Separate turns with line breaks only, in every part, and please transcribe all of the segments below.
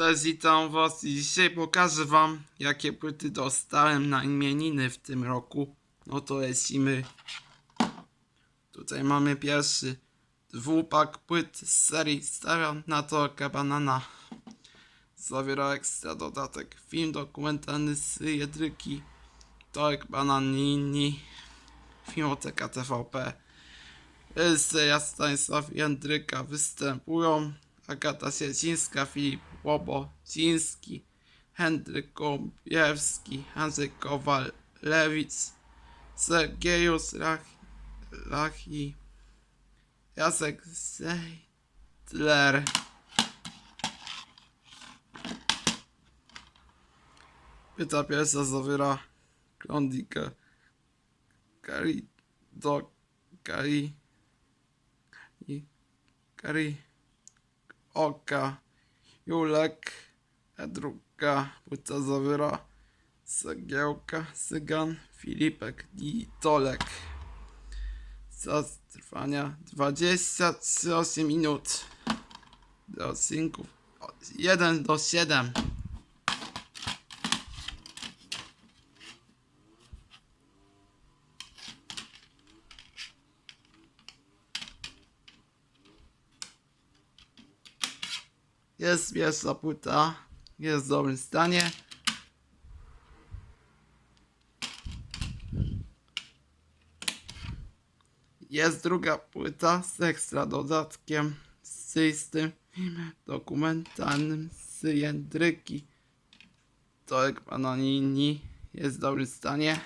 Cześć, witam was i dzisiaj pokażę wam jakie płyty dostałem na imieniny w tym roku. No to lecimy. Tutaj mamy pierwszy dwupak płyt z serii Stara Natorka Banana. Zawiera ekstra dodatek film dokumentalny z Jedryki, Torek Bananini, Filmoteka TVP. Seria Stanisław Jędryka występują Agata Siercińska, Filip Łobociński, Henryk Kąpiewski, Andrzej Kowal-Lewicz, Sergiejus Lach, Lachi, Jacek Zeitler. Pyta pierwsza zawiera Klondikę, Kari, do, Kari, Kari, Oka, Julek, Edruka, płyta zawiera Sagiełka, Sygan, Filipek i Tolek. Czas trwania 23 minut. Do odcinków 1 do 7. Jest pierwsza płyta, jest w dobrym stanie. Jest druga płyta z ekstra dodatkiem z filmem dokumentalnym z Jędryki. Torek Panonini jest w dobrym stanie.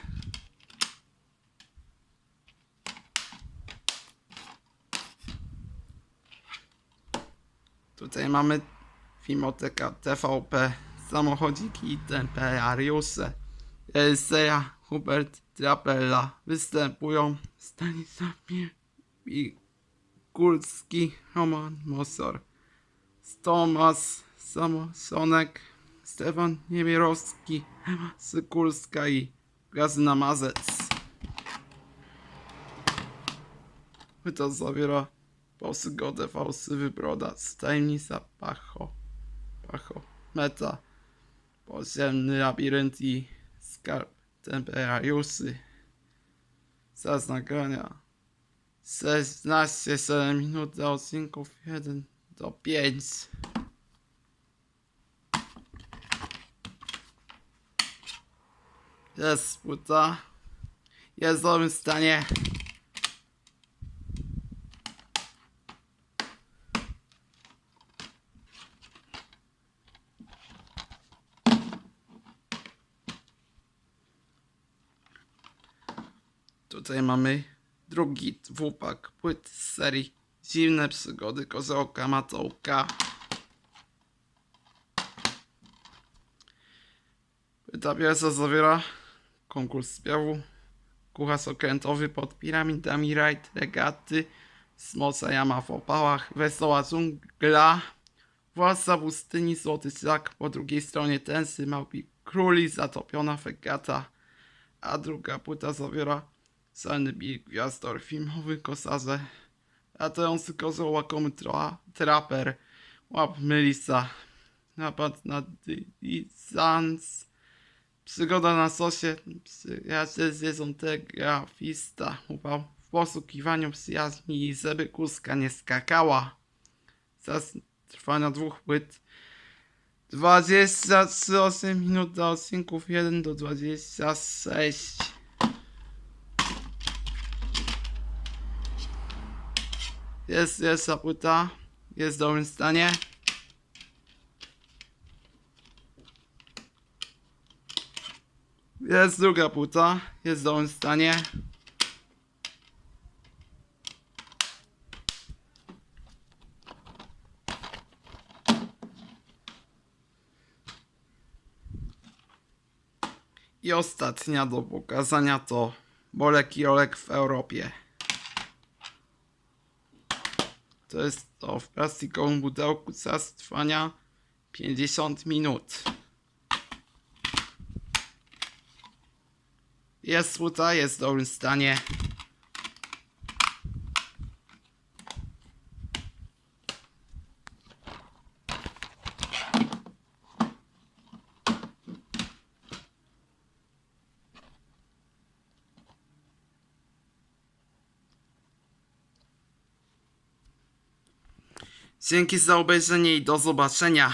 Tutaj mamy Filmoteka TVP, samochodziki i temperariusze. Elseja, Hubert Trapella występują Stanisław Mikulski, Roman Mosor, Tomasz Samosonek, Stefan Niemierowski, Ewa Sykulska i Grażyna Mazec. Płyta zawiera Posygodę, fałszywy broda, tajemnica pacho, pacho, meta, podziemny labirynt i skarb temperariusy. Czas nagrania 16 7 minut do odcinków 1 do 5. Jest płyta. Jest w dobrym stanie. Tutaj mamy drugi dwupak płyt z serii Dziwne przygody Koziołka Matołka. Płyta pierwsza zawiera konkurs śpiewu, kucharz okrętowy pod piramidami, rajd, regaty, smoca jama w opałach, wesoła dżungla, władca pustyni, złoty szlak, po drugiej stronie tęsy, małpi króli, zatopiona fegata, a druga płyta zawiera Senny Big Gwiazdor, filmowy kosarze, latający kozioł, łakomy troa, traper, łap Melisa, napad na dysans, przygoda na sosie, przyjaciel telegrafista, upał w poszukiwaniu przyjaźni żeby kuska nie skakała. Czas trwania dwóch płyt. 28 minut do odcinków. 1 do 26. Jest, jest ta płyta. Jest w dobrym stanie. Jest druga płyta. Jest w dobrym stanie. I ostatnia do pokazania to Bolek i Olek w Europie. To jest to w plastikowym pudełku czas trwania 50 minut. Jest tutaj, jest w dobrym stanie. Dzięki za obejrzenie i do zobaczenia.